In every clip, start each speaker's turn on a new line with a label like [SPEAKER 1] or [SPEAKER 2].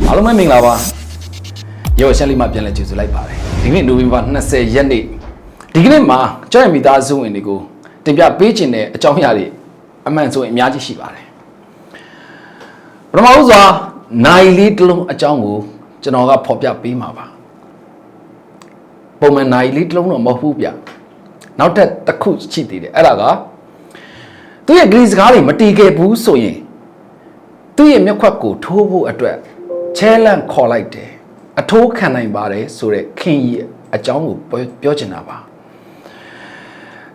[SPEAKER 1] အားလုံးပဲမင်္ဂလာပါရေဝရှန်လေးမှာပြန်လည်ကြိုဆိုလိုက်ပါတယ်ဒီနေ့နိုဝင်ဘာ20ရက်နေ့ဒီကနေ့မှာကျောင်းရမိသားစုဝင်တွေကိုတင်ပြပေးခြင်းတဲ့အကြောင်းအရာတွေအမှန်ဆိုရင်အများကြီးရှိပါတယ်ပထမဦးစွာနိုင်လေးတစ်လုံးအကြောင်းကိုကျွန်တော်ကဖော်ပြပေးမှာပါပုံမှန်နိုင်လေးတစ်လုံးတော့မဟုတ်ဘူးဗျနောက်ထပ်တစ်ခုရှိသေးတယ်အဲ့ဒါကသူ့ရဲ့ဂရီစကားတွေမတီးခဲ့ဘူးဆိုရင်သူ့ရဲ့မျက်ခွက်ကိုထိုးဖို့အတွက် ချဲလန့်ခေါ်လိုက်တယ်အထိုးခံနိုင်ပါတယ်ဆိုတဲ့ခင်ကြီးအကြောင်းကိုပြောပြောချင်တာပါ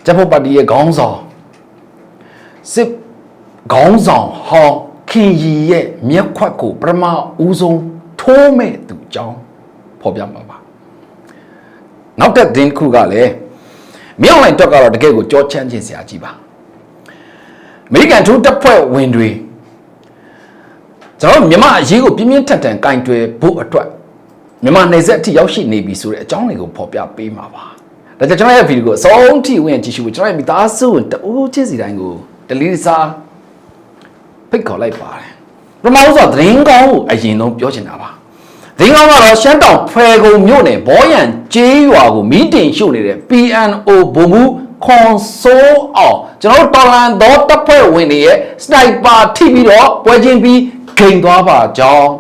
[SPEAKER 1] ဂျပန်ပါတီရဲ့ခေါင်းဆောင်စစ်ခေါင်းဆောင်ဟောင်းခင်ကြီးရဲ့မျက်ခွက်ကိုပထမဦးဆုံးထိုးမဲ့သူအကြောင်းဖော်ပြမှာပါနောက်တဲ့ဒင်းတစ်ခုကလည်းမြောက်လိုင်းတော့ကတော့တကယ်ကိုကြောချမ်းခြင်းစရာကြီးပါအမေရိကန်ထိုးတပ်ဖွဲ့ဝင်တွေ ကျွန်တော်တို့မြန်မာအရေးကိုပြင်းပြင်းထန်ထန်ကင်တွယ်ဖို့အတွက်မြန်မာနယ်စပ်အထိရောက်ရှိနေပြီဆိုတဲ့အကြောင်းတွေကိုဖော်ပြပေးမှာပါဒါကြောင့်ကျွန်တော်ရဲ့ဗီဒီယိုကိုအဆုံးထိဝင်ကြည့်ရှုဖို့ကျွန်တော်ရဲ့မိသားစုဝင်တအိုးချင်းစီတိုင်းကိုတလီစာဖိတ်ခေါ်လိုက်ပါတယ်ပထမဆုံးသတင်းကောင်းကိုအရင်ဆုံးပြောချင်တာပါသတင်းကောင်းကတော့ရှမ်းတောင်ဖွယ်ကုံမြို့နယ်ဘောရန်ကျေးရွာကိုမီးတင်ရှို့နေတဲ့ PNO ဘုံမှုခွန်ဆိုးအောင်ကျွန်တော်တို့တော်လန်တော်တပ်ဖွဲ့ဝင်တွေရဲ့စနိုက်ပါထိပြီးတော့ပွဲချင်းပြီး ဂိမ်သွားပါကြောင်း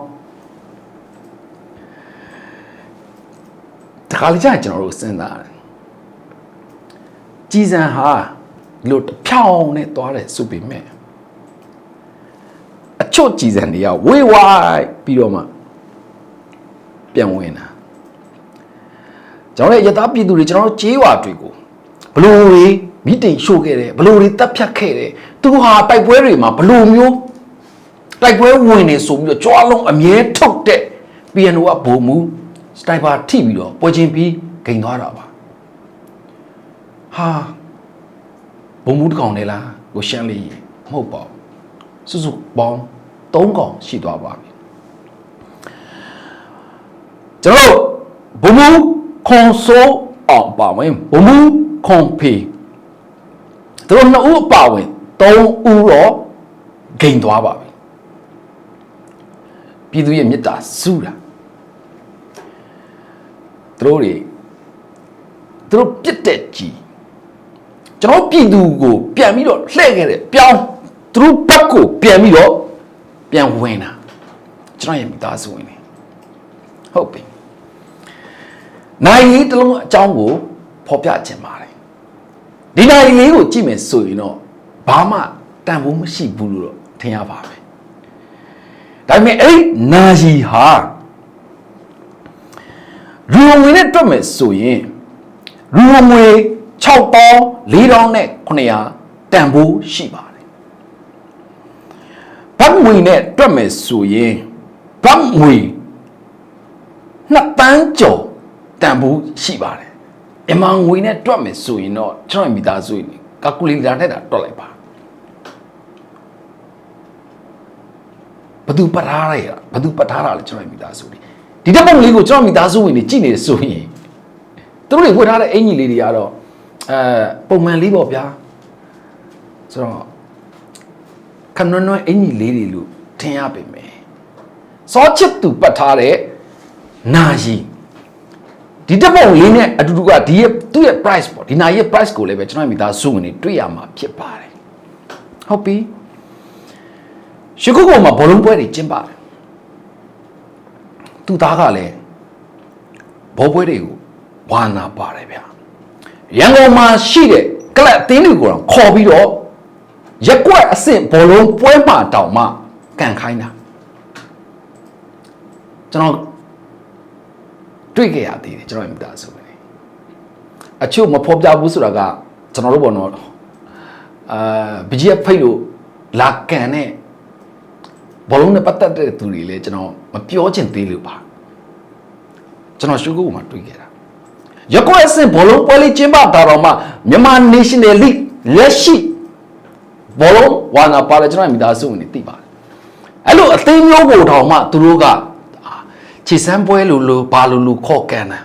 [SPEAKER 1] တခါလေကြာရင်ကျွန်တော်တို့စဉ်းစားတယ်ကြည်စံဟာဒီလို့တစ်ဖြောင်းနဲ့သွားတယ်ဆိုပေမဲ့အချွတ်ကြည်စံတွေကဝေးဝိုင်းပြီးတော့မှပြန်ဝင်တာကျွန်တော်ရဲ့ယတာပြည်သူတွေကျွန်တော်တို့ကြေးဝါတွေကိုဘလို့တွေမိတိန်ရှို့ခဲ့တယ်ဘလို့တွေတက်ဖြတ်ခဲ့တယ်သူဟာတိုက်ပွဲတွေမှာဘလို့မျိုး တိုက်ပွဲဝင်နေဆိုပြီးတော့ကြွားလုံးအမြဲထုတ်တဲ့ PNO ကဘုံမူစတိုင်ပါထိပြီးတော့ပွဲချင်းပြီးဂိမ်သွားတာပါဟာဘုံမူတစ်ကောင်လေလားကိုရှမ်းလေးရေမဟုတ်ပါဘူးစုစုပေါင်း၃ကောင်ရှိသွားပါပြီကျွန်တော်ဘုံမူခွန်ဆိုးအောင်ပါဝင်ဘုံမူခွန်ဖေသူတို့နှစ်ဦးအပါဝင်၃ဦးတော့ဂိမ်သွားပါပြီ ပြည်သူရဲ့မေတ္တာစုတာသူတို့တွေသူတို့ပြစ်တဲ့ကြီးကျွန်တော်ပြည်သူကိုပြန်ပြီးတော့လှည့်ခဲ့တယ်ပြောင်းသူတို့ဘက်ကိုပြန်ပြီးတော့ပြန်ဝင်တာကျွန်တော်ရဲ့မိသားစုဝင်နေဟုတ်ပြီနိုင်လေးတစ်လုံးအကြောင်းကိုဖော်ပြခြင်းပါတယ်ဒီနိုင်လေးကိုကြည့်မယ်ဆိုရင်တော့ဘာမှတန်ဖိုးမရှိဘူးလို့တော့ထင်ရပါမယ် ဒါပေမဲ့အဲ့ဒီနာယီဟာရူဝင်နဲ့တွက်မယ်ဆိုရင်ရူငွေ6ပေါင်း4,000နဲ့900တန်ဖိုးရှိပါတယ်ဘတ်ငွေနဲ့တွက်မယ်ဆိုရင်ဘတ်ငွေ2တန်းကျော်တန်ဖိုးရှိပါတယ်အမှန်ငွေနဲ့တွက်မယ်ဆိုရင်တော့ကျွန်တော်မိသားစုရင်ကာကူလေတာနဲ့တာတွက်လိုက်ပါ ဘသူပတ်ထားရဘသူပတ်ထားတာလဲကျွန်တော်မိသားစုတွေဒီတက်ပုံလေးကိုကျွန်တော်မိသားစုဝင်တွေကြည့်နေတယ်ဆိုရင်သူတို့တွေဝတ်ထားတဲ့အင်ကြီးလေးတွေကတော့အဲပုံမှန်လေးပေါ့ဗျာဆိုတော့ခဏနွမ်းအင်ကြီးလေးတွေလို့ထင်ရပေမယ်စောချစ်သူပတ်ထားတဲ့နာယီဒီတက်ပုံလေးနဲ့အတူတူကဒီရဲ့သူ့ရဲ့ price ပေါ့ဒီနာယီရဲ့ price ကိုလည်းပဲကျွန်တော်မိသားစုဝင်တွေတွေ့ရမှာဖြစ်ပါတယ်ဟုတ်ပြီ ရှကုတ်ကောင်မှာဘောလုံးပွဲတွေကျင်းပါတယ်သူသားကလည်းဘောပွဲတွေကိုဝါနာပါတယ်ဗျရန်ကုန်မှာရှိတဲ့ကလပ်အသင်းတွေကိုတော့ခေါ်ပြီးတော့ရက်ကွက်အဆင့်ဘောလုံးပွဲမှာတောင်မှကန်ခိုင်းတာကျွန်တော်တွေ့ကြရသေးတယ်ကျွန်တော်ရဲ့မိသားစုပဲအချို့မဖော်ပြဘူးဆိုတာကကျွန်တော်တို့ဘောနော်အာဘကြီးဖိတ်လို့လာကန်တဲ့ ဘောလုံးနဲ့ပတ်သက်တဲ့သူတွေလည်းကျွန်တော်မပြောချင်သေးလို့ပါကျွန်တော်ရှုပ်ကုတ်မှာတွေ့ခဲ့တာရကွက်အဆင့်ဘောလုံးပွဲလေးကျင်းပတာတော့မှမြန်မာ National League လက်ရှိဘောလုံးဝါနာပါလေကျွန်တော်မိသားစုဝင်တွေသိပါတယ်အဲ့လိုအသိမျိုးကိုတောင်မှသူတို့ကအာခြေစမ်းပွဲလိုလိုဘာလိုလိုခေါ်ကန်တာ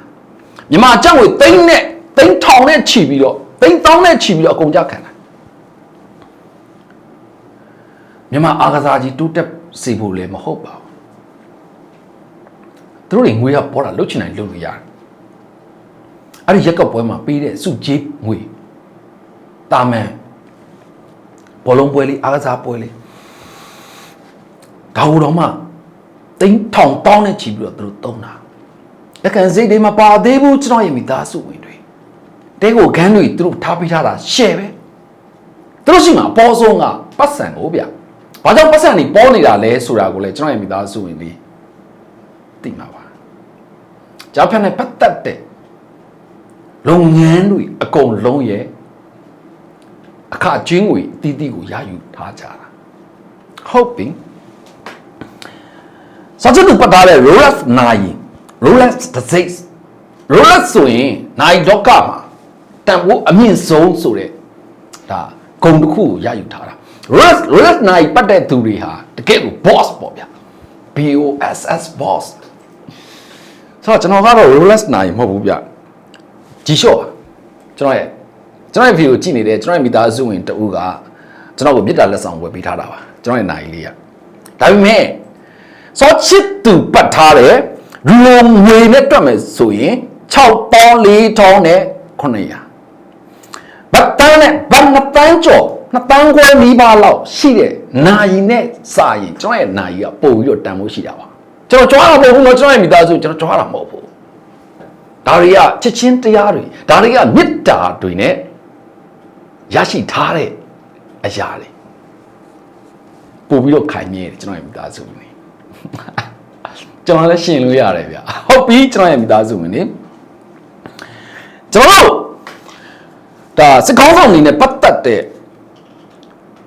[SPEAKER 1] မြန်မာအကြောက်ကိုတိမ့်နဲ့တိမ့်ထောင်နဲ့ခြီပြီးတော့တိမ့်တောင်းနဲ့ခြီပြီးတော့အကုန်ကြခံတာမြန်မာအားကစားကြီးတိုးတက် စေဖို့လည်းမဟုတ်ပါဘူးသူတို့တွေငွေကပေါ်တာလုတ်ချင်တိုင်းလုတ်လို့ရတယ်အဲ့ဒီရက်ကပွဲမှာပေးတဲ့စုကြီးငွေတာမန်ဘောလုံးပွဲလေးအားကစားပွဲလေးဒါဟိုတော့မှတိန်းထောင်တောင်းနဲ့ချီပြီးတော့သူတို့တုံးတာလက်ကန်စိတ်တွေမပါသေးဘူးကျွန်တော်ရဲ့မိသားစုဝင်တွေတဲကိုခန်းတွေသူတို့ထားပေးထားတာရှယ်ပဲသူတို့ရှိမှာအပေါ်ဆုံးကပတ်စံကိုဗျ ဘာကြောင့်ပတ်စံတွေပေါ်နေတာလဲဆိုတာကိုလည်းကျွန်တော်ရဲ့မိသားစုဝင်တွေသိမှာပါကြောက်ဖြတ်နဲ့ပတ်သက်တဲ့လုပ်ငန်းတွေအကုန်လုံးရဲ့အခကျင်းငွေအတီးတီးကိုရယူထားကြတာဟုတ်ပြီစကြသူပတ်ထားတဲ့ Rolex နိုင် Rolex တစ်စိတ် Rolex ဆိုရင်နိုင်ဒေါကမှာတန်ဖိုးအမြင့်ဆုံးဆိုတဲ့ဒါဂုံတစ်ခုကိုရယူထားတာ Rolex Rolex နိုင်ပတ်တဲ့သူတွေဟာတကယ်ကို boss ပေါ့ဗျာ BOSS boss ဆိုတော့ကျွန်တော်ကတော့ Rolex နိုင်မဟုတ်ဘူးဗျကြီးလျှော့ပါကျွန်တော်ရဲ့ကျွန်တော်ရဲ့ video ကြည့်နေတဲ့ကျွန်တော်ရဲ့မိသားစုဝင်တဦးကကျွန်တော်ကိုမြေတားလက်ဆောင်ဝယ်ပေးထားတာပါကျွန်တော်ရဲ့နိုင်လေးကဒါပေမဲ့စောချစ်သူပတ်ထားတဲ့လူလုံးငွေနဲ့တွက်မယ်ဆိုရင်6ပေါင်း4ထောင်းနဲ့900ဘတ်တန်းနဲ့ဘတ်နှစ်တန်းကျော် နှစ်တန်းခွဲနီးပါးလောက်ရှိတဲ့နာယီနဲ့စာရင်ကျွန်တော်ရဲ့နာယီကပို့ပြီးတော့တန်ဖို့ရှိတာပါကျွန်တော်ကြွားတာမဟုတ်ဘူးနော်ကျွန်တော်ရဲ့မိသားစုကျွန်တော်ကြွားတာမဟုတ်ဘူးဒါတွေကချက်ချင်းတရားတွေဒါတွေကမေတ္တာတွေနဲ့ရရှိထားတဲ့အရာတွေပို့ပြီးတော့ခိုင်မြဲတယ်ကျွန်တော်ရဲ့မိသားစုတွေကျွန်တော်လည်းရှင်းလို့ရတယ်ဗျဟုတ်ပြီကျွန်တော်ရဲ့မိသားစုဝင်နေကျွန်တော်တို့ဒါစကောင်းဆောင်နေနဲ့ပတ်သက်တဲ့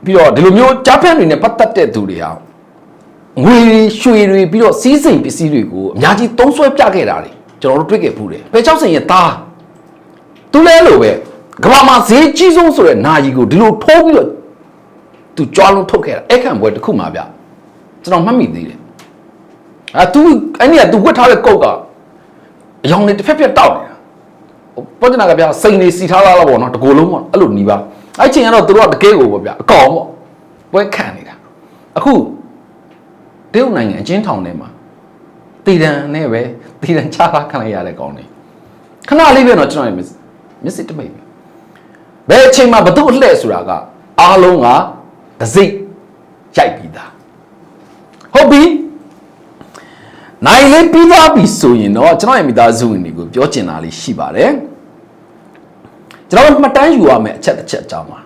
[SPEAKER 1] ပြီးတော့ဒီလိုမျိုးကြားဖြန့်တွေနဲ့ပတ်သက်တဲ့သူတွေဟာငွေတွေရွှေတွေပြီးတော့စီးစိမ်ပစ္စည်းတွေကိုအများကြီးသုံးဆွဲပြခဲ့တာတွေကျွန်တော်တို့တွေ့ခဲ့ဖူးတယ်ပဲချောက်စင်ရဲ့သားသူလဲလို့ပဲကမ္ဘာမှာဈေးကြီးဆုံးဆိုတဲ့နာယီကိုဒီလိုထိုးပြီးတော့သူကြွားလုံးထုတ်ခဲ့တာအဲ့ခံပွဲတစ်ခုမှဗျကျွန်တော်မှတ်မိသေးတယ်အာ तू အဲ့ဒီက तू ဝတ်ထားတဲ့ကုတ်ကအယောင်တွေတစ်ဖက်ဖက်တောက်နေတာဟိုပေါ်ကျနာကဗျာစိန်နေစီထားလားပေါ့နော်တကိုယ်လုံးပေါ့အဲ့လိုနီးပါ အဲ့ချိန်ကတော့သူတို့ကတကယ်ကိုပေါ့ဗျာအကောင်ပေါ့ပွဲခံနေတာအခုတရုတ်နိုင်ငံအချင်းထောင်ထဲမှာတည်တံနဲ့ပဲတည်တံချထားခံလိုက်ရတဲ့ကောင်တွေခဏလေးပဲတော့ကျွန်တော်မျက်စိတမိတ်ပဲဘယ်အချိန်မှာဘသူ့အလှဲ့ဆိုတာကအားလုံးကဒစိတ်ရိုက်ပြီးသားဟုတ်ပြီနိုင်လေးပြီးသွားပြီဆိုရင်တော့ကျွန်တော်ရဲ့မိသားစုဝင်တွေကိုပြောချင်တာလေးရှိပါတယ် ကျွန်တော်မှတ်တမ်းယူရမယ့်အချက်တစ်ချက်အကြောင်းပါ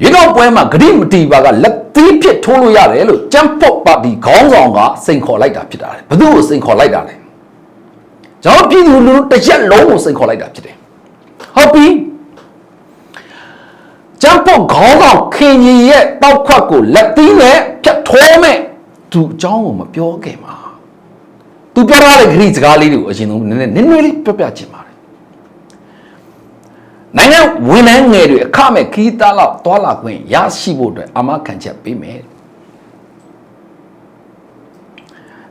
[SPEAKER 1] ရွေးကောက်ပွဲမှာဂရိမတီပါကလက်သီးဖြစ်ထိုးလို့ရတယ်လို့ကြမ်းပုတ်ပါတီခေါင်းဆောင်ကစိန်ခေါ်လိုက်တာဖြစ်တာလေဘသူ့ကိုစိန်ခေါ်လိုက်တာလဲကျွန်တော်ပြည်သူလူထုတစ်ရက်လုံးကိုစိန်ခေါ်လိုက်တာဖြစ်တယ်ဟုတ်ပြီကျမ်းပုတ်ခေါင်းဆောင်ခင်ကြီးရဲ့တောက်ခွက်ကိုလက်သီးနဲ့ဖြတ်ထိုးမဲ့သူအကြောင်းကိုမပြောခင်မှာသူပြောထားတဲ့ဂရိစကားလေးတွေကိုအရင်ဆုံးနည်းနည်းနည်းနည်းလေးပြပြချင်ပါတယ် နိုင်ငံဝန်ထမ်းငယ်တွေအခမဲ့ခီးသားလောက်တွာလာခွင့်ရရှိဖို့အတွက်အာမခံချက်ပေးမယ်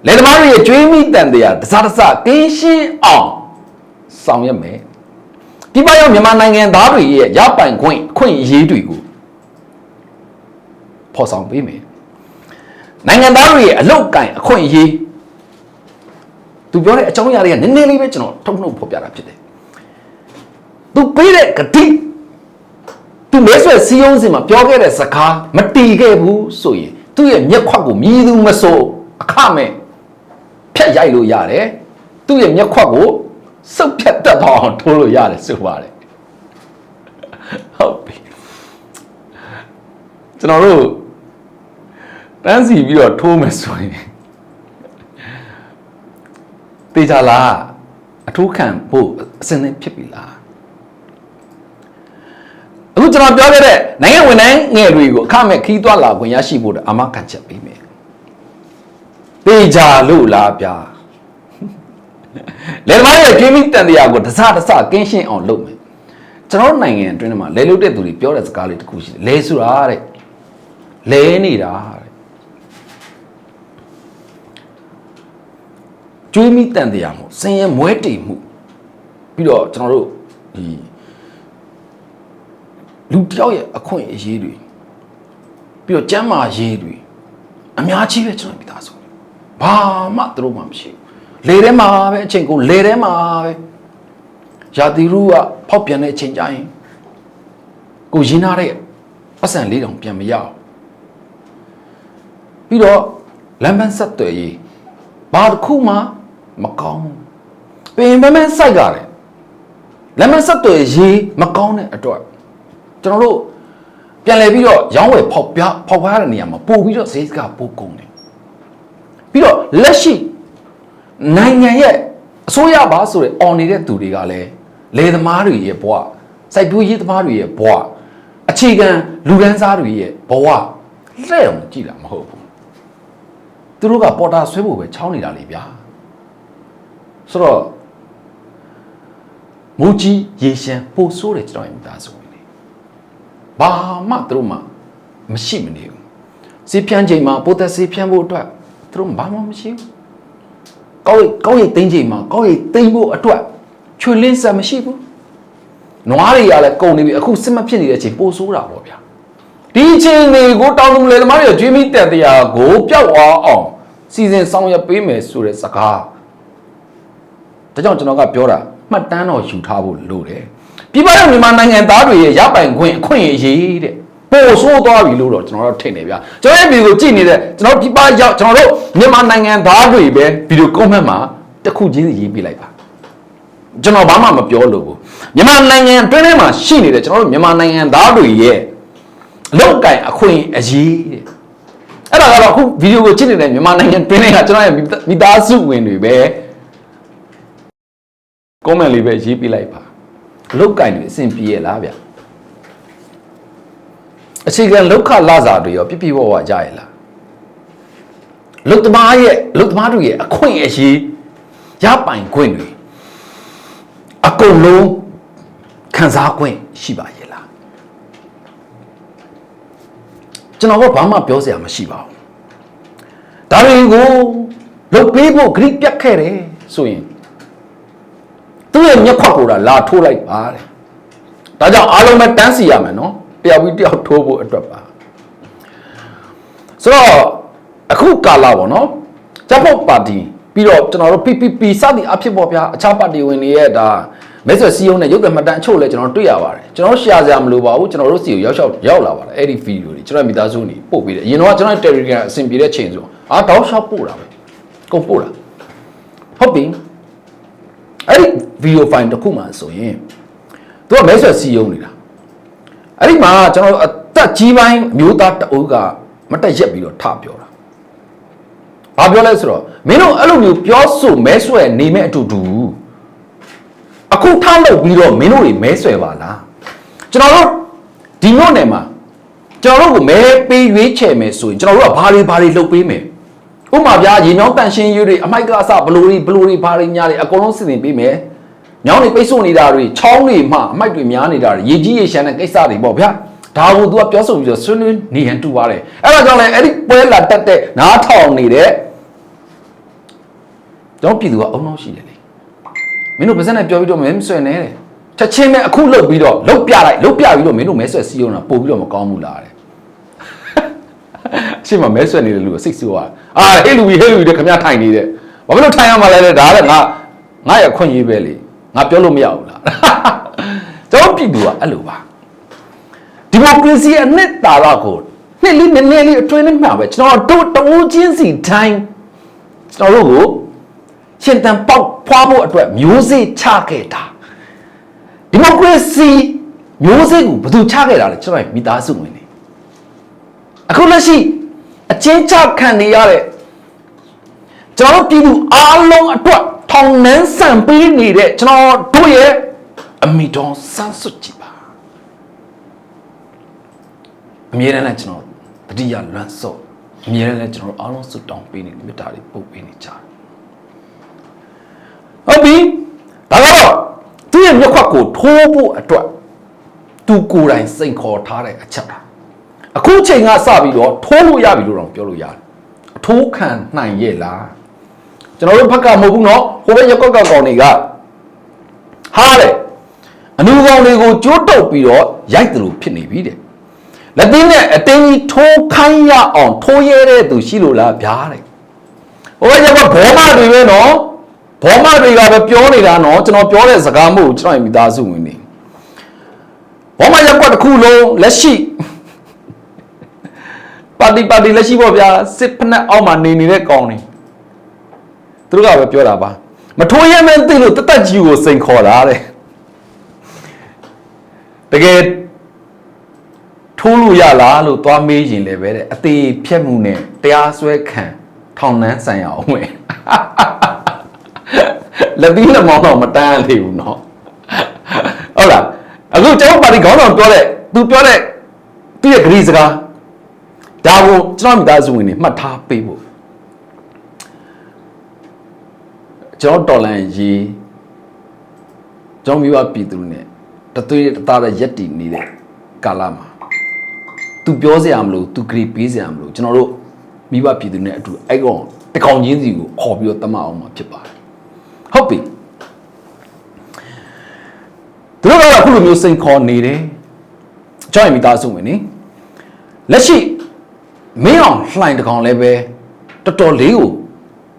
[SPEAKER 1] လေသမားတွေရဲ့ကျွေးမိတန်တရားတစားတစားကင်းရှင်းအောင်ဆောင်ရွက်မယ်ဒီပါရောက်မြန်မာနိုင်ငံသားတွေရဲ့ရပိုင်ခွင့်ခွင့်ရေးတွေကိုဖော်ဆောင်ပေးမယ်နိုင်ငံသားတွေရဲ့အလုတ်ကင်အခွင့်အရေးသူပြောတဲ့အကြောင်းအရာတွေကနည်းနည်းလေးပဲကျွန်တော်ထုတ်နှုတ်ဖော်ပြတာဖြစ်တယ် သူပေးတဲ့ဂတိသူမဲဆွဲစီယုံးစင်မှာပြောခဲ့တဲ့စကားမတီးခဲ့ဘူးဆိုရင်သူ့ရဲ့မျက်ခွက်ကိုမြည်သူမဆိုအခမဲ့ဖြတ်ရိုက်လို့ရတယ်သူ့ရဲ့မျက်ခွက်ကိုစုပ်ဖြတ်တတ်တော့အောင်ထိုးလို့ရတယ်ဆိုပါတယ်ဟုတ်ပြီကျွန်တော်တို့တန်းစီပြီးတော့ထိုးမယ်ဆိုရင်တေချာလားအထိုးခံဖို့အစင်းနဲ့ဖြစ်ပြီလားအခု ကျွန်တော်ပြောခဲ့တဲ့နိုင်ငံဝန်ထမ်းငယ်တွေကိုအခမဲ့ခီးသွွာလာခွင့်ရရှိဖို့အမခံချက်ပေးမယ်တေချာလို့လားဗျာလေသမားရဲ့ကျွေးမိတန်တရားကိုတစတစကင်းရှင်းအောင်လုပ်မယ်ကျွန်တော်နိုင်ငံအတွင်းမှာလဲလုတဲ့သူတွေပြောတဲ့စကားလေးတစ်ခုရှိတယ်လဲဆိုတာတဲ့လဲနေတာတဲ့ကျွေးမိတန်တရားမှုစင်ရဲမွဲတေမှုပြီးတော့ကျွန်တော်တို့ဒီ လူတယောက်ရဲ့အခွင့်အရေးတွေပြီးတော့ကျမ်းမာရေးတွေအများကြီးပဲကျွန်တော်မိသားစုဘာမှသူတို့မှမရှိဘူးလေထဲမှာပဲအချိန်ကိုလေထဲမှာပဲရာသီဥကဖောက်ပြန်တဲ့အချိန်ကြရင်ကိုရင်းနာတဲ့ပတ်စံလေးတောင်ပြန်မရအောင်ပြီးတော့လမ်းပန်းဆက်သွယ်ရေးဘာတစ်ခုမှမကောင်းဘူးပင်ပန်းပန်းစိုက်ရတယ်လမ်းပန်းဆက်သွယ်ရေးမကောင်းတဲ့အတွက် ကျွန်တော်တို့ပြန်လည်ပြီးတော့ရောင်းဝယ်ဖောက်ပြဖောက်ဖားတဲ့နေရာမှာပို့ပြီးတော့ဈေးကပို့ကုန်တယ်ပြီးတော့လက်ရှိနိုင်ငံရဲ့အစိုးရပါဆိုတဲ့အော်နေတဲ့သူတွေကလည်းလေသမားတွေရဲ့ဘဝစိုက်ပျိုးရေးသမားတွေရဲ့ဘဝအခြေခံလူဒန်းစားတွေရဲ့ဘဝလှဲ့အောင်ကြည့်တာမဟုတ်ဘူးသူတို့ကပေါ်တာဆွဲဖို့ပဲချောင်းနေတာလေဗျာဆိုတော့မူကြီးရေရှမ်းပို့ဆိုးတယ်ကျွန်တော်ရဲ့မိသားစုဝင်တွေ ဘာမှသူတို့မှမရှိမနေဘူးစေးဖြန်းချိန်မှာပိုသက်စေးဖြန်းဖို့အတွက်သူတို့ဘာမှမရှိဘူးကောက်ရိတ်ကောက်ရိတ်သိမ်းချိန်မှာကောက်ရိတ်သိမ်းဖို့အတွက်ချွေလင်းဆက်မရှိဘူးနွားတွေကလည်းကုန်နေပြီအခုစစ်မဖြစ်နေတဲ့အချိန်ပိုဆိုးတာပေါ့ဗျာဒီအချိန်တွေကိုတောင်းတလေသမားတွေကျွေးမိတက်တရားကိုပျောက်သွားအောင်စီစဉ်ဆောင်ရွက်ပေးမယ်ဆိုတဲ့စကားဒါကြောင့်ကျွန်တော်ကပြောတာမှတ်တမ်းတော့ယူထားဖို့လိုတယ် ပြည်ပရောက်မြန်မာနိုင်ငံသားတွေရဲ့ရပိုင်ခွင့်အခွင့်အရေးတဲ့ပို့ဆိုးသွားပြီလို့တော့ကျွန်တော်တို့ထင်တယ်ဗျာကျွန်တော်ရဲ့ဗီဒီယိုကြည့်နေတဲ့ကျွန်တော်ပြည်ပရောက်ကျွန်တော်တို့မြန်မာနိုင်ငံသားတွေပဲဗီဒီယိုကွန်မန့်မှာတစ်ခုချင်းစီရေးပြလိုက်ပါကျွန်တော်ဘာမှမပြောလို့ဘူးမြန်မာနိုင်ငံအတွင်းထဲမှာရှိနေတဲ့ကျွန်တော်တို့မြန်မာနိုင်ငံသားတွေရဲ့အလောက်ကင်အခွင့်အရေးတဲ့အဲ့ဒါကတော့အခုဗီဒီယိုကိုကြည့်နေတဲ့မြန်မာနိုင်ငံအတွင်းထဲကကျွန်တော်ရဲ့မိသားစုဝင်တွေပဲကွန်မန့်လေးပဲရေးပြလိုက်ပါအ လောက်ကင်တွေအဆင်ပြေရလားဗျအခြေခံလောက်ခလာစာတွေရောပြပြဝဝကြရလားလုတ်သမားရဲ့လုတ်သမားတို့ရဲ့အခွင့်အရေးရပိုင်ခွင့်တွေအကုန်လုံးခံစား권ရှိပါရဲ့လားကျွန်တော်ကဘာမှပြောစရာမရှိပါဘူးဒါတွေကိုလုတ်ပေးဖို့ဂရိပြတ်ခဲ့တယ်ဆိုရင် သူ့ရဲ့မျက်ခွက်ကိုလာထိုးလိုက်ပါတဲ့ဒါကြောင့်အားလုံးပဲတန်းစီရမယ်နော်တယောက်ပြီးတယောက်ထိုးဖို့အတွက်ပါဆိုတော့အခုကာလာပေါ့နော်ဂျပန်ပါတီပြီးတော့ကျွန်တော်တို့ PPP စသည်အဖြစ်ပေါ့ဗျာအခြားပါတီဝင်တွေရဲ့ဒါမဲဆွယ်စီယုံနဲ့ရုပ်သံမှတ်တမ်းအချို့လည်းကျွန်တော်တွေ့ရပါတယ်ကျွန်တော်ရှာစရာမလိုပါဘူးကျွန်တော်တို့စီကိုရောက်ရောက်ရောက်လာပါတယ်အဲ့ဒီဗီဒီယိုတွေကျွန်တော်မိသားစုနေပို့ပေးတယ်အရင်တော့ကျွန်တော် Telegram အဆင်ပြေတဲ့ချိန်ဆိုအာတောက်ရှောက်ပို့တာပဲကုန်ပို့တာဟုတ်ပြီ အဲ့ဒီဗီဒီယိုဖိုင်တစ်ခုမှဆိုရင်သူကမဲဆွယ်စီယုံနေတာအဲ့ဒီမှာကျွန်တော်အသက်ကြီးပိုင်းအမျိုးသားတအုပ်ကမတက်ရက်ပြီးတော့ထပြောတာဘာပြောလဲဆိုတော့မင်းတို့အဲ့လိုမျိုးပြောဆိုမဲဆွယ်နေမဲ့အတူတူအခုထားလုပ်ပြီးတော့မင်းတို့တွေမဲဆွယ်ပါလားကျွန်တော်တို့ဒီမြို့နယ်မှာကျွန်တော်တို့ကိုမဲပေးရွေးချယ်မယ်ဆိုရင်ကျွန်တော်တို့ကဘာတွေဘာတွေလုပ်ပေးမယ် ဥပမာဗျာရေမြောင်းတန်ရှင်းရွေးတွေအမိုက်ကအစဘလိုတွေဘလိုတွေဘာတွေညာတွေအကုန်လုံးစီစဉ်ပေးမယ်မြောင်းတွေပိတ်ဆို့နေတာတွေချောင်းတွေမှအမိုက်တွေများနေတာတွေရေကြီးရေရှမ်းတဲ့ကိစ္စတွေပေါ့ဗျာဒါကို तू ကပြောဆိုပြီးတော့ဆွေးနွေးနေရန်တူပါတယ်အဲ့ဒါကြောင့်လည်းအဲ့ဒီပွဲလာတက်တဲ့နားထောင်နေတဲ့ကျွန်တော်ပြည်သူကအုံနောက်ရှိတယ်လေမင်းတို့ပါစက်နဲ့ပြောပြီးတော့မင်းဆွဲနေတယ်ချက်ချင်းပဲအခုလုတ်ပြီးတော့လုတ်ပြလိုက်လုတ်ပြပြီးတော့မင်းတို့မဲဆွဲစီးအောင်တာပို့ပြီးတော့မကောင်းဘူးလားတဲ့အရှိမမဲဆွဲနေတဲ့လူကစိတ်ဆိုးသွား အာဟေးလူကြီးဟေးလူကြီးတဲ့ခမရထိုင်နေတဲ့ဘာဖြစ်လို့ထိုင်ရမှာလဲတဲ့ဒါကလည်းငါငါရခွင့်ရေးပဲလေငါပြောလို့မရဘူးလားကျွန်တော်ပြည်သူကအဲ့လိုပါဒီမိုကရေစီအနှစ်သာရကိုနှစ်လေးနည်းနည်းလေးအတွင်းနဲ့မှာပဲကျွန်တော်တို့တိုးချင်းစီတိုင်းကျွန်တော်တို့ကိုရှင်တန်ပေါက်ဖွားဖို့အတွက်မျိုးစေ့ချခဲ့တာဒီမိုကရေစီမျိုးစေ့ကိုဘယ်သူချခဲ့တာလဲကျွန်တော်မိသားစုဝင်နေအခုလက်ရှိ အချင်းချခံနေရတဲ့ကျွန်တော်တို့ပြည်သူအားလုံးအတွက်ထောင်နှန်းဆန်ပေးနေတဲ့ကျွန်တော်တို့ရဲ့အမိတော်ဆန်းစွတ်ကြည့်ပါအမြဲတမ်းလည်းကျွန်တော်တတိယလွမ်းစော့အမြဲတမ်းလည်းကျွန်တော်အားလုံးစွတ်တောင်းပေးနေမေတ္တာတွေပို့ပေးနေကြတယ်ဟုတ်ပြီဒါကတော့သူ့ရဲ့မျက်ခွက်ကိုထိုးဖို့အတွက်သူကိုယ်တိုင်စိန်ခေါ်ထားတဲ့အချက်တာ အခုချိန်ကစပြီးတော့ထိုးလို့ရပြီလို့တော့ပြောလို့ရတယ်အထိုးခံနိုင်ရဲ့လားကျွန်တော်တို့ဘက်ကမဟုတ်ဘူးเนาะဟိုဘက်ရက်ကွက်ကကောင်တွေကဟာတဲ့အနူကောင်တွေကိုကြိုးတုပ်ပြီးတော့ရိုက်တယ်လို့ဖြစ်နေပြီတဲ့လက်သင်းနဲ့အတင်းကြီးထိုးခိုင်းရအောင်ထိုးရဲတဲ့သူရှိလို့လားဗျာတဲ့ ဟိုဘက်ကဘောမတွေပဲနော်ဘောမတွေကပဲပြောနေတာနော်ကျွန်တော်ပြောတဲ့စကားမို့ကျွန်တော်ရဲ့မိသားစုဝင်နေဘောမရက်ကွက်တစ်ခုလုံးလက်ရှိ ပါတီပါတီလက်ရှိပေါ့ဗျာစစ်ဖက်နဲ့အောက်မှာနေနေတဲ့ကောင်တွေသူတို့ကပဲပြောတာပါမထိုးရဲမင်းသိလို့တသက်ကြီးကိုစိန်ခေါ်တာတဲ့တကယ်ထိုးလို့ရလားလို့သွားမေးရင်လည်းပဲတဲ့အသေးဖြတ်မှုနဲ့တရားစွဲခံထောင်နှန်းဆိုင်ရအောင်ဝင်လက်ပြီးလက်မောင်းတော့မတန်းရသေးဘူးเนาะဟုတ်လားအခုကျွန်တော်ပါတီခေါင်းဆောင်ပြောတဲ့သူပြောတဲ့သူ့ရဲ့ဂရီစကား ဒါကိုကျွန်တော်မိသားစုဝင်တွေမှတ်ထားပေးဖို့ကျွန်တော်တော်လန်ရေးကျွန်တော်မိဘပြည်သူတွေနဲ့တသွေးတသားတဲ့ရက်တည်နေတဲ့ကာလမှာသူပြောစရာမလိုသူဂရီပေးစရာမလိုကျွန်တော်တို့မိဘပြည်သူနဲ့အတူအဲ့ကောင်တကောင်ချင်းစီကိုခေါ်ပြီးတော့တတ်မအောင်မှာဖြစ်ပါတယ်ဟုတ်ပြီသူတို့ကအခုလိုမျိုးစိန်ခေါ်နေတယ်ကျွန်တော်မိသားစုဝင်နေလက်ရှိ မင်းအောင်လှိုင်တကောင်လည်းပဲတော်တော်လေးကို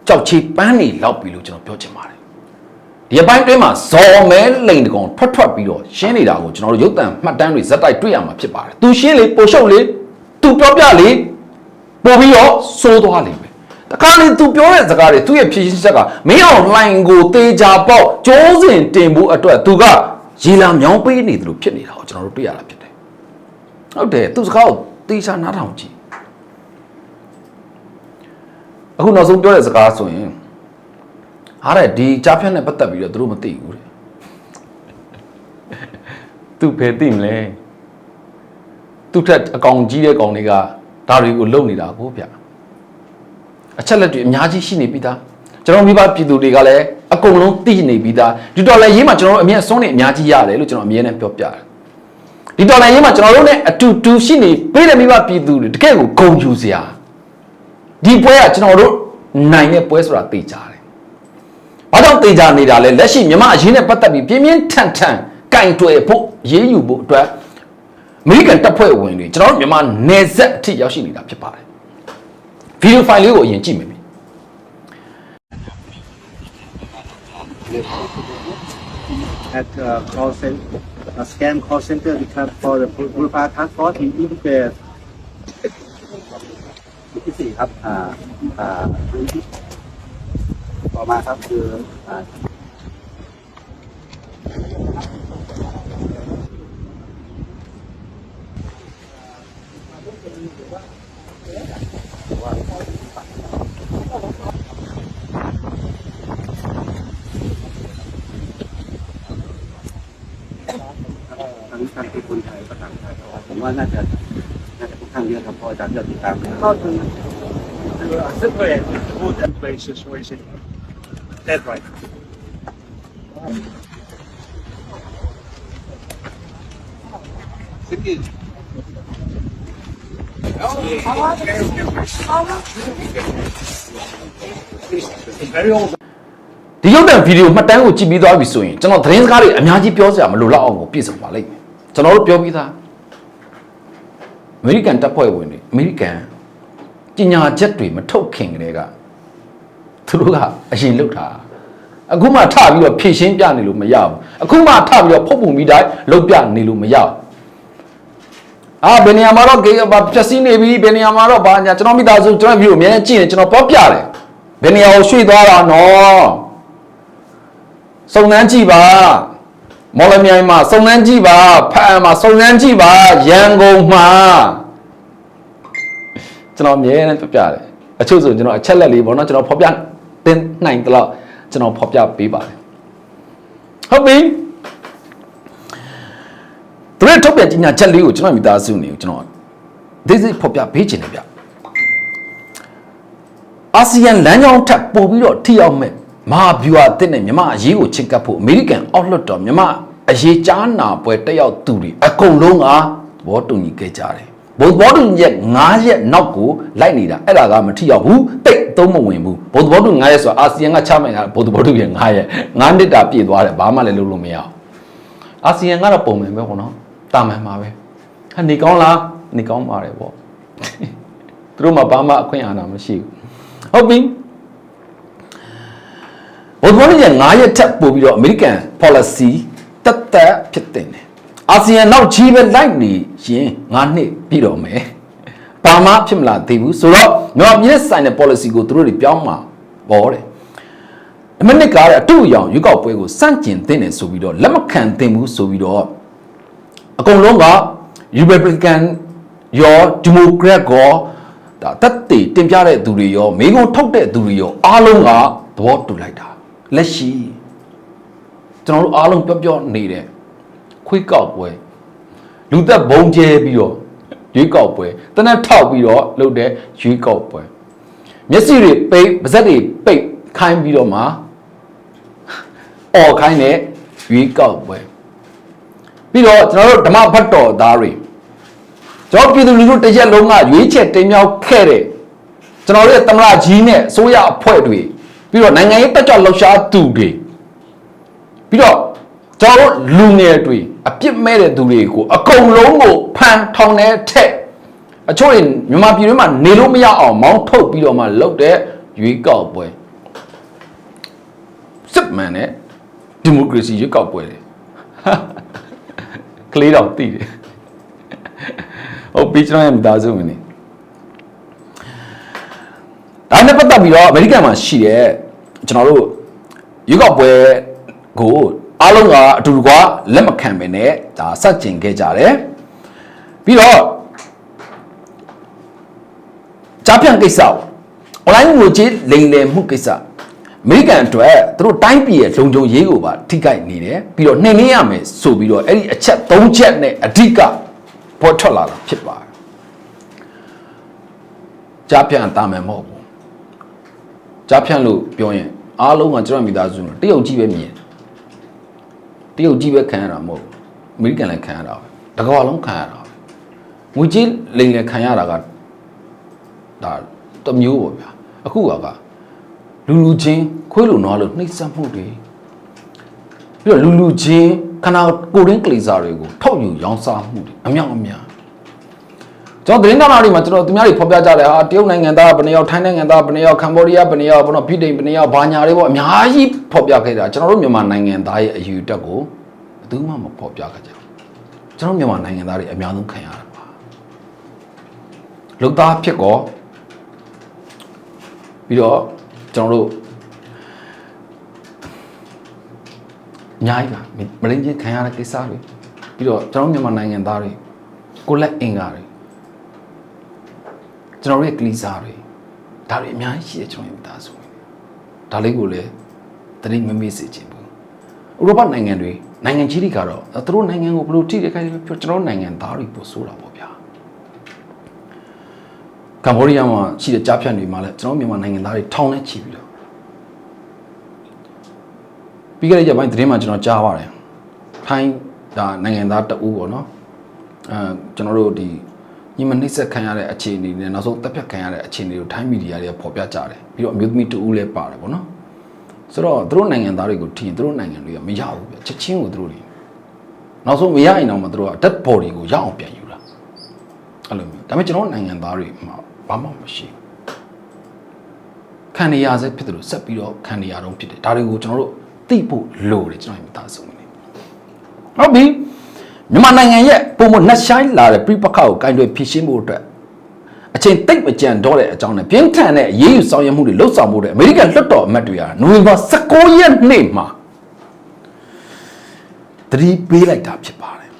[SPEAKER 1] ကြောက်ချေပန်းနေလောက်ပြီလို့ကျွန်တော်ပြောချင်ပါတယ်ဒီအပိုင်းတွင်းမှာဇော်မဲလိန်တကောင်ထွက်ထွက်ပြီးတော့ရှင်းနေတာကိုကျွန်တော်တို့ရုပ်တံမှတ်တမ်းတွေဇက်တိုက်တွေ့ရမှာဖြစ်ပါတယ်သူရှင်းလေပိုရှုပ်လေသူပြောပြလေပို့ပြီးတော့စိုးသွားလိမ့်မယ်တခါလေသူပြောတဲ့စကားတွေသူ့ရဲ့ဖြည့်ရှင်းချက်ကမင်းအောင်လှိုင်ကိုတေချာပေါက်ကျိုးစင်တင်ဖို့အတွက်သူကရေလာမြောင်းပေးနေတယ်လို့ဖြစ်နေတာကိုကျွန်တော်တို့တွေ့ရတာဖြစ်တယ်ဟုတ်တယ်သူစကားကိုတေချာနားထောင်ကြည့် အခုနောက်ဆုံးပြောတဲ့စကားဆိုရင်ဟာတဲ့ဒီကြားဖြတ်နဲ့ပတ်သက်ပြီးတော့သူတို့မသိဘူးတဲ့သူဖယ်သိမလဲသူထက်အကောင်ကြီးတဲ့ကောင်တွေကဒါတွေကိုလုံနေတာကိုဗျအချက်လက်တွေအများကြီးရှိနေပြီးသားကျွန်တော်မိဘပြည်သူတွေကလည်းအကုန်လုံးသိနေပြီးသားဒီတော်လည်းရေးမှာကျွန်တော်တို့အမြဲအစွန်းနေအများကြီးရတယ်လို့ကျွန်တော်အမြဲတမ်းပြောပြတယ်ဒီတော်လည်းရေးမှာကျွန်တော်တို့ ਨੇ အတူတူရှိနေပေးတဲ့မိဘပြည်သူတွေတကယ့်ကိုဂုဏ်ယူစရာ ဒီပွဲကကျွန်တော်တို့နိုင်တဲ့ပွဲဆိုတာသိကြတယ်ဘာကြောင့်သိကြနေတာလဲလက်ရှိမြန်မာအရေးနဲ့ပတ်သက်ပြီးပြင်းပြင်းထန်ထန်ကင်တွယ်ဖို့ရေးယူဖို့အတွက်အမေရိကန်တပ်ဖွဲ့ဝင်တွေကျွန်တော်တို့မြန်မာနယ်စပ်အထိရောက်ရှိနေတာဖြစ်ပါတယ်ဗီဒီယိုဖိုင်လေးကိုအရင်ကြည့်မယ်ပြီ
[SPEAKER 2] at uh, call center, a scam call center because for the Boulevard Task Force in India ที่สี่ ครับอ่าอ่าต่อมาครับคืออ่าทั้งทั้งที่คนไทยก็ต่างชาติผมว่าน่าจะน่าจะค่อนข้างเยอะครับเพราะอาจารย์ยอดติดตามเข้า ถึง
[SPEAKER 3] separate food and places where is it dead right
[SPEAKER 1] ဒီရုပ်တံဗီဒီယိုမှတ်တမ်းကိုကြည့်ပြီးသွားပြီဆိုရင်ကျွန်တော်သတင်းစကားတွေအများကြီးပြောစရာမလိုတော့အောင်ကိုပြည့်စုံပါလိမ့်မယ်ကျွန်တော်တို့ပြောပြီးသားအမေရိကန်တပ်ဖွဲ့ဝင်တွေအမေရိကန် ပညာချက်တွေမထုတ်ခင်ကတည်းကသူတို့ကအရင်လုတ်တာအခုမှထပြီးတော့ဖြည့်ရှင်းပြနေလို့မရဘူးအခုမှထပြီးတော့ဖုတ်ပုံပြီးတိုင်းလုတ်ပြနေလို့မရဘူးအာဘယ်နေရာမှာတော့ဂေဘာဖြက်စီးနေပြီဘယ်နေရာမှာတော့ဘာညာကျွန်တော်မိသားစုကျွန်တော်ဗီဒီယိုအများကြီးကြည့်နေကျွန်တော်ပေါပြတယ်ဘယ်နေရာကိုရွှေ့သွားတာနော်စုံစမ်းကြည့်ပါမော်လမြိုင်မှာစုံစမ်းကြည့်ပါဖအံမှာစုံစမ်းကြည့်ပါရန်ကုန်မှာ ကျွန်တော်အမြဲတမ်းပြပြတယ်အချို့ဆိုကျွန်တော်အချက်လက်လေးပေါ့နော်ကျွန်တော်ဖော်ပြတင်နိုင်တယ်လို့ကျွန်တော်ဖော်ပြပေးပါတယ်ဟုတ်ပြီသူတို့ထုတ်ပြန်ကြီးညာချက်လေးကိုကျွန်တော်မိသားစုနေကိုကျွန်တော်ဒီစိဖော်ပြပေးခြင်းတယ်ဗျအာဆီယံလမ်းကြောင်းထပ်ပို့ပြီးတော့ထိရောက်မဲ့မဟာဗျူဟာတစ်နဲ့မြမအရေးကိုချစ်ကပ်ဖို့အမေရိကန်အောက်လွှတ်တော်မြမအရေးကြားနာပွဲတက်ရောက်သူတွေအကုန်လုံးကသဘောတူညီခဲ့ကြတယ် ဘုသဘောတူညီချက်9ရက်နောက်ကိုလိုက်နေတာအဲ့ဒါကမထိရောက်ဘူးတိတ်သုံးမဝင်ဘူးဘုသဘောတူ9ရက်ဆိုတာအာဆီယံကချမှတ်တာဘုသဘောတူရဲ့9ရက်9နှစ်တာပြည့်သွားတယ်ဘာမှလည်းလုပ်လို့မရဘူးအာဆီယံကတော့ပုံမှန်ပဲပေါ့နော်တာမန်ပါပဲဟာနေကောင်းလားနေကောင်းပါတယ်ပေါ့သူတို့မှဘာမှအခွင့်အာဏာမရှိဘူးဟုတ်ပြီဗုဒ္ဓဘာသာရဲ့9ရက်ထပ်ပို့ပြီးတော့ American policy တက်တက်ဖြစ်တဲ့တယ် အာဆီယံနောက်ချီးပဲလိုက်နေရင်9နှစ်ပြည့်တော့မယ်ဘာမှဖြစ်မလာသေးဘူးဆိုတော့မြန်မာပြည်နဲ့ဆိုင်တဲ့ policy ကိုသူတို့တွေပြောင်းမှာပေါ်တယ်အမနစ်ကားတဲ့အတူအယောင်ရွေးကောက်ပွဲကိုစန့်ကျင်သင့်တယ်ဆိုပြီးတော့လက်မခံသင့်ဘူးဆိုပြီးတော့အကုန်လုံးက Republican ရော Democrat ကောဒါတက်တည်တင်ပြတဲ့သူတွေရောမိကုံထုတ်တဲ့သူတွေရောအားလုံးကသဘောတူလိုက်တာလက်ရှိကျွန်တော်တို့အားလုံးပြောပြောနေတဲ့ ခွေးကောက်ပွဲလူသက်ဘုံကျဲပြီးတော့ရွေးကောက်ပွဲတနက်ထောက်ပြီးတော့လုပ်တဲ့ရွေးကောက်ပွဲမျက်စိတွေပိတ်ပါးစပ်တွေပိတ်ခိုင်းပြီးတော့မှអော်ခိုင်းတဲ့ရွေးကောက်ပွဲပြီးတော့ကျွန်တော်တို့ဓမ္မဘတ်တော်သားတွေကျွန်တော်ပြည်သူလူထုတစ်ရက်လုံးကရွေးချက်တင်မြှောက်ခဲ့တဲ့ကျွန်တော်တို့ရဲ့သမရကြီးနဲ့အစိုးရအဖွဲ့တွေပြီးတော့နိုင်ငံရေးတက်ကြွလှုပ်ရှားသူတွေပြီးတော့ ကျွန်တော်တို့လူငယ်တွေအပြစ်မဲ့တဲ့သူတွေကိုအကုန်လုံးကိုဖန်ထောင်ထဲထက်အချို့တွေမြန်မာပြည်တွင်းမှာနေလို့မရအောင်မောင်းထုတ်ပြီးတော့မှလုပ်တဲ့ရွေးကောက်ပွဲစစ်မှန်တဲ့ဒီမိုကရေစီရွေးကောက်ပွဲလေကလေးတော်တည်တယ်ဟုတ်ပြီကျွန်တော်ရဲ့မိသားစုဝင်နေဒါနဲ့ပတ်သက်ပြီးတော့အမေရိကန်မှာရှိတဲ့ကျွန်တော်တို့ရွေးကောက်ပွဲကို အားလုံးကအတူတကွလက်မခံပဲနဲ့ဒါစတင်ခဲ့ကြတယ်ပြီးတော့ကြားပြန်ကိစ္စပေါ့ online ငွေကြေးလိမ်လည်မှုကိစ္စအမေရိကန်အတွက်သူတို့တိုင်းပြည်ရဲ့လုံခြုံရေးကိုပါထိခိုက်နေတယ်ပြီးတော့နှိမ်နင်းရမယ်ဆိုပြီးတော့အဲ့ဒီအချက်၃ချက်နဲ့အဓိကပေါ်ထွက်လာတာဖြစ်ပါတယ်ကြားပြန်တာမယ်မဟုတ်ဘူးကြားပြန်လို့ပြောရင်အားလုံးကကျွန်တော်မိသားစုနဲ့တရုတ်ကြီးပဲမြင် တရုတ်ကြီးပဲခံရတာမဟုတ်ဘူးအမေရိကန်လည်းခံရတာပဲတကမ္ဘာလုံးခံရတာပဲငွေကြေးလိမ်လည်ခံရတာကဒါတစ်မျိုးပေါ့ဗျာအခုကကလူလူချင်းခွေးလိုနွားလိုနှိမ့်ဆက်မှုတွေပြီးတော့လူလူချင်းခန္ဓာကိုယ်ရင်းကလေးစားတွေကိုထောက်ယူရောင်းစားမှုတွေအမြောက်အများ ကျွန်တော်သတင်းဌာနတွေမှာကျွန်တော်သူများတွေဖော်ပြကြတယ်ဟာတရုတ်နိုင်ငံသားဘယ်နှယောက်ထိုင်းနိုင်ငံသားဘယ်နှယောက်ကမ္ဘောဒီးယားဘယ်နှယောက်ဘောနော်ဗြိတိန်ဘယ်နှယောက်ဘာညာတွေပေါ့အများကြီးဖော်ပြခဲ့တာကျွန်တော်တို့မြန်မာနိုင်ငံသားရဲ့အယူတက်ကိုဘယ်သူမှမဖော်ပြခဲ့ကြဘူးကျွန်တော်မြန်မာနိုင်ငံသားတွေအများဆုံးခံရတာပါလုသားဖြစ်ကောပြီးတော့ကျွန်တော်တို့အများကြီးပါမရင်းချင်းခံရတဲ့ကိစ္စတွေပြီးတော့ကျွန်တော်မြန်မာနိုင်ငံသားတွေကိုလက်အင်္ဂါတွေ ကျွန်တော်တို့ရဲ့ကလီစာတွေဒါတွေအများကြီးရှိတယ်ကျွန်တော်ရဲ့မိသားစုတွေဒါလေးကိုလည်းတတိမမေ့စေချင်ဘူးဥရောပနိုင်ငံတွေနိုင်ငံကြီးတွေကတော့သူတို့နိုင်ငံကိုဘယ်လိုထိတဲ့ခိုင်းလဲပြောကျွန်တော်တို့နိုင်ငံသားတွေပို့ဆိုတာပေါ့ဗျာကမ္ဘောဒီးယားမှာရှိတဲ့ကြားဖြတ်တွေမှာလည်းကျွန်တော်မြန်မာနိုင်ငံသားတွေထောင်နဲ့ချီပြီးတော့ပြီးခဲ့တဲ့ရက်ပိုင်းသတင်းမှာကျွန်တော်ကြားပါတယ်ထိုင်းဒါနိုင်ငံသားတအူးပေါ့နော်အဲကျွန်တော်တို့ဒီ ညီမနှိမ့်ဆက်ခံရတဲ့အခြေအနေတွေနောက်ဆုံးတပ်ဖြတ်ခံရတဲ့အခြေအနေကိုထိုင်းမီဒီယာတွေကဖော်ပြကြတယ်ပြီးတော့အမျိုးသမီးတအူးလည်းပါတယ်ပေါ့နော်ဆိုတော့သူတို့နိုင်ငံသားတွေကိုထင်သူတို့နိုင်ငံတွေကမရဘူးပြချက်ချင်းကိုသူတို့တွေနောက်ဆုံးမရရင်တော့မှသူတို့က dead body ကိုရအောင်ပြန်ယူတာအဲ့လိုမျိုးဒါပေမဲ့ကျွန်တော်နိုင်ငံသားတွေမှာဘာမှမရှိဘူးခံနေရဆဲဖြစ်တယ်လို့ဆက်ပြီးတော့ခံနေရတော့ဖြစ်တယ်ဒါတွေကိုကျွန်တော်တို့သိဖို့လိုတယ်ကျွန်တော်မိသားစုဝင်နေဟုတ်ပြီ မြန်မာနိုင်ငံရဲ့ပုံမနှက်ဆိုင်လာတဲ့ပြပခါကိုကင်တွယ်ဖြည့်ရှင်းဖို့အတွက်အချိန်တိတ်မကြံတော့တဲ့အကြောင်းနဲ့ပြင်းထန်တဲ့အရေးယူဆောင်ရွက်မှုတွေလှုပ်ဆောင်မှုတွေအမေရိကန်လွှတ်တော်အမတ်တွေကနိုဝင်ဘာ16ရက်နေ့မှာတတိပေးလိုက်တာဖြစ်ပါတယ်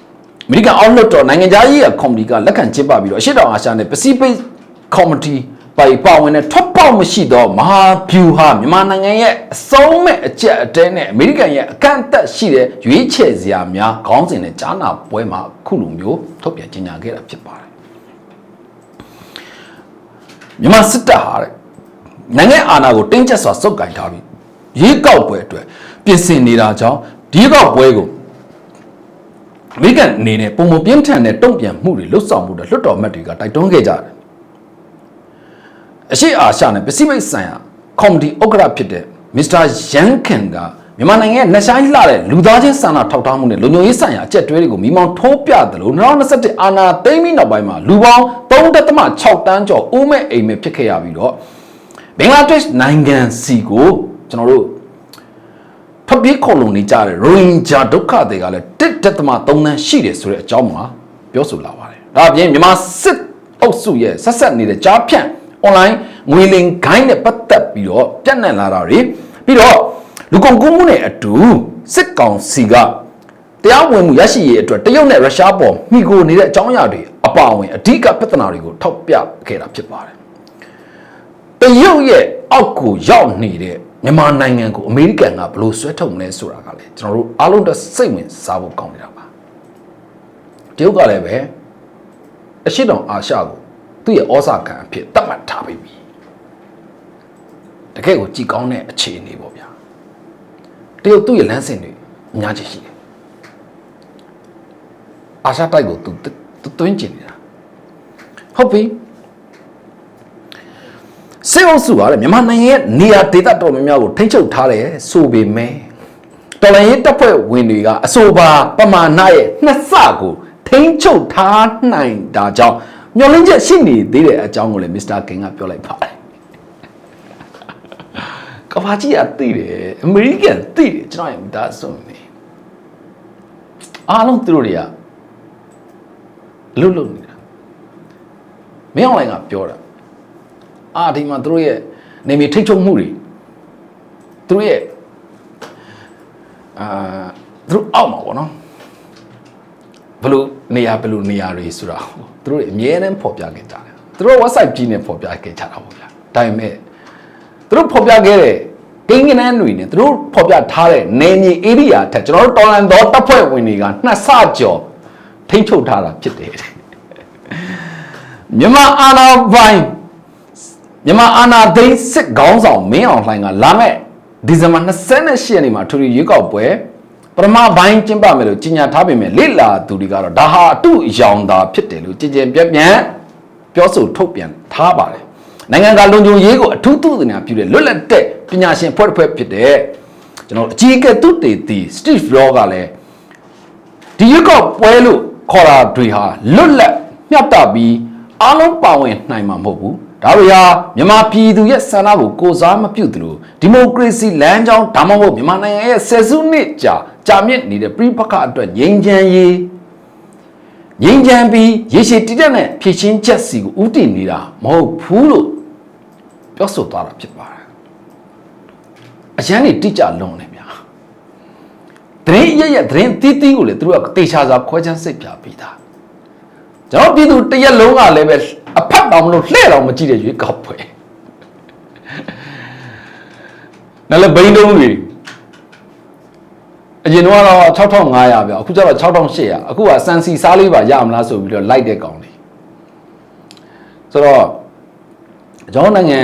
[SPEAKER 1] အမေရိကန်အောက်လွှတ်တော်နိုင်ငံသားရေးကော်မတီကလက်ခံကျင်းပပြီးတော့အရှေ့တောင်အာရှနဲ့ပစိဖိတ်ကော်မတီ ပိုင်ပါဝင်တဲ့ထွက်ပေါက်မရှိသောမဟာဗျူဟာမြန်မာနိုင်ငံရဲ့အဆုံးမဲ့အကျက်အတဲနဲ့အမေရိကန်ရဲ့အကန့်အသတ်ရှိတဲ့ရွေးချယ်စရာများခေါင်းစဉ်နဲ့ကြားနာပွဲမှာအခုလိုမျိုးထုတ်ပြန်ကြေညာခဲ့တာဖြစ်ပါတယ်မြန်မာစစ်တပ်ဟာတဲ့နိုင်ငံအာဏာကိုတင်းကျပ်စွာစုပ်ကိုင်ထားပြီးရွေးကောက်ပွဲအတွက်ပြင်ဆင်နေတာကြောင့်ဒီရွေးကောက်ပွဲကိုအမေရိကန်အနေနဲ့ပုံမပြင်းထန်တဲ့တုံ့ပြန်မှုတွေလှုပ်ဆောင်မှုတွေလွှတ်တော်အမတ်တွေကတိုက်တွန်းခဲ့ကြတယ် အရှိအာရှနဲ့ပစိဖိတ်ဆိုင်ရာကော်မတီဥက္ကဋ္ဌဖြစ်တဲ့မစ္စတာယန်ခင်ကမြန်မာနိုင်ငံရဲ့နှဆိုင်လှတဲ့လူသားချင်းစာနာထောက်ထားမှုနဲ့လူမျိုးရေးဆိုင်ရာအကျက်တွဲတွေကိုမိမောင်းထိုးပြတယ်လို့2021အာဏာသိမ်းပြီးနောက်ပိုင်းမှာလူပေါင်း3.6တန်းကျော်အိုးမဲ့အိမ်မဲ့ဖြစ်ခဲ့ရပြီးတော့ဘင်္ဂလားဒေ့ရှ်နိုင်ငံစီကိုကျွန်တော်တို့ထွက်ပြေးခုံလုံနေကြတဲ့ရိုဟင်ဂျာဒုက္ခတွေကလည်းတစ်တက်သမ3သန်းရှိတယ်ဆိုတဲ့အကြောင်းမှာပြောဆိုလာပါတယ်ဒါအပြင်မြန်မာစစ်အုပ်စုရဲ့ဆက်ဆက်နေတဲ့ကြားဖြန့် online ငွေလင်ဂိုင်းနဲ့ပတ်သက်ပြီးတော့ပြန့်နှံ့လာတာတွေပြီးတော့လူကုန်ကူးမှုနဲ့အတူစစ်ကောင်စီကတရားဝင်မှုရရှိရေးအတွက်တရုတ်နဲ့ရုရှားပေါ်မိကိုနေတဲ့အကြောင်းအရာတွေအပါအဝင်အဓိကပြဿနာတွေကိုထောက်ပြခဲ့တာဖြစ်ပါတယ်တရုတ်ရဲ့အောက်ကိုရောက်နေတဲ့မြန်မာနိုင်ငံကိုအမေရိကန်ကဘယ်လိုဆွဲထုတ်မလဲဆိုတာကလည်းကျွန်တော်တို့အားလုံးတစ်စိတ်ဝင်စားဖို့ကောင်းနေတာပါတရုတ်ကလည်းပဲအရှိတောင်အာရှကို သူ့ရဲ့ဩဇာခံအဖြစ်သတ်မှတ်ထားပြီးပြီတကယ့်ကိုကြည်ကောင်းတဲ့အခြေအနေပေါ့ဗျာတရုတ်သူ့ရဲ့လမ်းစဉ်တွေအများကြီးရှိတယ်အာရှတိုက်ကိုသူသူတွင်းကျင်နေတာဟုတ်ပြီစေအုပ်စုကလည်းမြန်မာနိုင်ငံရဲ့နေရာဒေသတော်များများကိုထိန်းချုပ်ထားတယ်ဆိုပေမဲ့တော်လိုင်းရေးတပ်ဖွဲ့ဝင်တွေကအဆိုပါပမာဏရဲ့နှစ်ဆကိုထိန်းချုပ်ထားနိုင်တာကြောင့် မျောလင်းချက်ရှိနေသေးတဲ့အကြောင်းကိုလည်းမစ္စတာကင်ကပြောလိုက်ပါတယ်ကဘာကြီးကသိတယ်အမေရိကန်သိတယ်ကျွန်တော်ရဲ့မိသားစုနေအားလုံးသူတို့တွေကလွတ်လွတ်နေတာမင်းအောင်လိုင်ကပြောတာအာဒီမှာသူတို့ရဲ့နေမီထိတ်ချုံမှုတွေသူတို့ရဲ့အာသူတို့အောက်မှာပေါ့နော်ဘယ်လိုနေရာဘယ်လိုနေရာတွေဆိုတာကို သူတို့တွေအမြဲတမ်းဖော်ပြခဲ့ကြတယ်သူတို့ website ကြီးနဲ့ဖော်ပြခဲ့ကြတာပေါ့ဗျာဒါပေမဲ့သူတို့ဖော်ပြခဲ့တဲ့ကိန်းကနန်းတွေနဲ့သူတို့ဖော်ပြထားတဲ့နေမြေ area ထက်ကျွန်တော်တို့တော်လန်တော်တပ်ဖွဲ့ဝင်တွေကနှစ်ဆကျော်ထိမ့်ချုပ်ထားတာဖြစ်တယ်တဲ့မြန်မာအာဏာပိုင်မြန်မာအာဏာသိမ်းစစ်ခေါင်းဆောင်မင်းအောင်လှိုင်ကလာမဲ့ဒီဇင်ဘာ28ရက်နေ့မှာထူထူရွေးကောက်ပွဲ ပထမပိုင်းကျင်းပမယ်လို့ကြေညာထားပေမဲ့လိလာသူတွေကတော့ဒါဟာအတုအယောင်သာဖြစ်တယ်လို့ကြင်ကြင်ပြက်ပြက်ပြောဆိုထုတ်ပြန်ထားပါတယ်နိုင်ငံကလုံခြုံရေးကိုအထူးသူတနာပြုတဲ့လွတ်လပ်တဲ့ပညာရှင်ဖွဲ့တစ်ဖွဲ့ဖြစ်တဲ့ကျွန်တော်အကြီးအကဲသူတေတီ Steve Law ကလည်းဒီရွေးကောက်ပွဲလို့ခေါ်တာတွေဟာလွတ်လပ်မျှတပြီးအားလုံးပါဝင်နိုင်မှာမဟုတ်ဘူးဒါတွေဟာမြန်မာပြည်သူရဲ့ဆန္ဒကိုကိုစားမပြုတ်သလိုဒီမိုကရေစီလမ်းကြောင်းဒါမှမဟုတ်မြန်မာနိုင်ငံရဲ့ဆယ်စုနှစ်ကြာ ကြာမြင့်နေတဲ့ပြည်ပခအတွက်ငြိမ်းချမ်းရေးငြိမ်းချမ်းပြီးရေရှည်တည်တဲ့နဲ့ဖြည့်ချင်းချက်စီကိုဥတည်နေတာမဟုတ်ဘူးလို့ပြောဆိုသွားတာဖြစ်ပါတယ်အရန်နေတိကျလွန်နေဗျာသတင်းရရသတင်းတီးတီးကိုလေသူတို့ကတေချာစွာခွဲချမ်းစိတ်ပြပြီးသားကျွန်တော်ပြည်သူတရက်လုံးကလည်းပဲအဖတ်တောင်မလို့လှဲ့တောင်မကြည့်တဲ့ရွေးကောက်ပွဲနော်လေဘိန်းတုံးတွေ အရင်တော့6500ဗျအခုကျတော့6800အခုကစန်စီစားလေးပါရမလားဆိုပြီးတော့လိုက်တဲ့ကောင်လေးဆိုတော့ကျွန်တော်နိုင်ငံ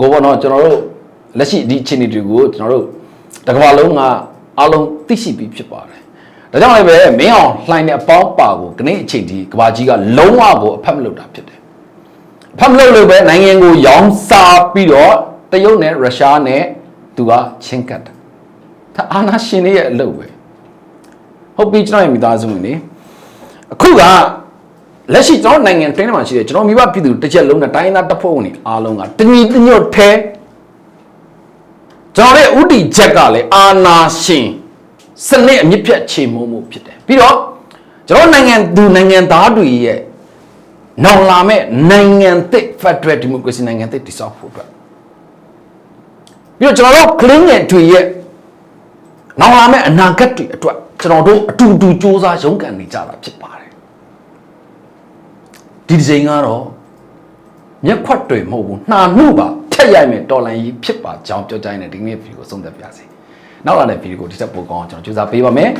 [SPEAKER 1] ကိုပေါ့နော်ကျွန်တော်တို့လက်ရှိဒီအခြေအနေတွေကိုကျွန်တော်တို့တစ်ကမ္ဘာလုံးကအားလုံးသိရှိပြီးဖြစ်ပါတယ်ဒါကြောင့်လည်းပဲမင်းအောင်လှိုင်းတဲ့အပေါင်းပါကိုခနေ့အချိန်ဒီကဘာကြီးကလုံးဝကိုအဖက်မလုပ်တာဖြစ်တယ်အဖက်မလုပ်လို့ပဲနိုင်ငံကိုရောင်းစားပြီးတော့တရုတ်နဲ့ရုရှားနဲ့သူကချင်းကတ်တာ ဒါအာနာရှင်တွေရဲ့အလုပ်ပဲဟုတ်ပြီကျွန်တော်ရဲ့မိသားစုဝင်နေအခုကလက်ရှိကျွန်တော်နိုင်ငံတိုင်းမှာရှိတဲ့ကျွန်တော်မိဘပြည်သူတစ်ချက်လုံးနဲ့တိုင်းသားတပ်ဖွဲ့ဝင်တွေအားလုံးကတညီတညွတ်ထဲကျွန်တော်ရဲ့ဥတီချက်ကလည်းအာနာရှင်စနစ်အမြင့်ဖြတ်ချေမှုမှုဖြစ်တယ်ပြီးတော့ကျွန်တော်နိုင်ငံသူနိုင်ငံသားတွေရဲ့နောင်လာမဲ့နိုင်ငံသစ် Federal Democracy နိုင်ငံသစ်တည်ဆောက်ဖို့အတွက်ပြီးတော့ကျွန်တော်တို့ clean ငယ်တွေရဲ့ နောင်လာမဲ့အနာဂတ်တွေအတွက်ကျွန်တော်တို့အတူတူစ조사ရုန်းကန်နေကြတာဖြစ်ပါတယ်ဒီဒီဇိန်ကတော့မျက်ခွက်တွေမဟုတ်ဘူးနှာနှုပါဖြတ်ရိုက်မယ်တော်လန်ကြီးဖြစ်ပါကြောင်းပြောကြရင်ဒီနေ့ဗီဒီယိုကိုဆုံးသက်ပါစေနောက်လာတဲ့ဗီဒီယိုကိုဒီချက်ပိုကောင်းအောင်ကျွန်တော်စူးစမ်းပေးပါမယ်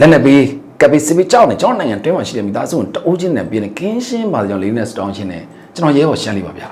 [SPEAKER 1] လက်နဲ့ပြီးကပီစီပီကြောက်နေကျွန်တော်နိုင်ငံတွင်းမှာရှိတဲ့မိသားစုတအိုးချင်းနဲ့ပြင်းနေကင်းရှင်းပါကြောင့်လေးနဲ့စတောင်းချင်းနဲ့ကျွန်တော်ရဲဘော်ရှမ်းလေးပါဗျာ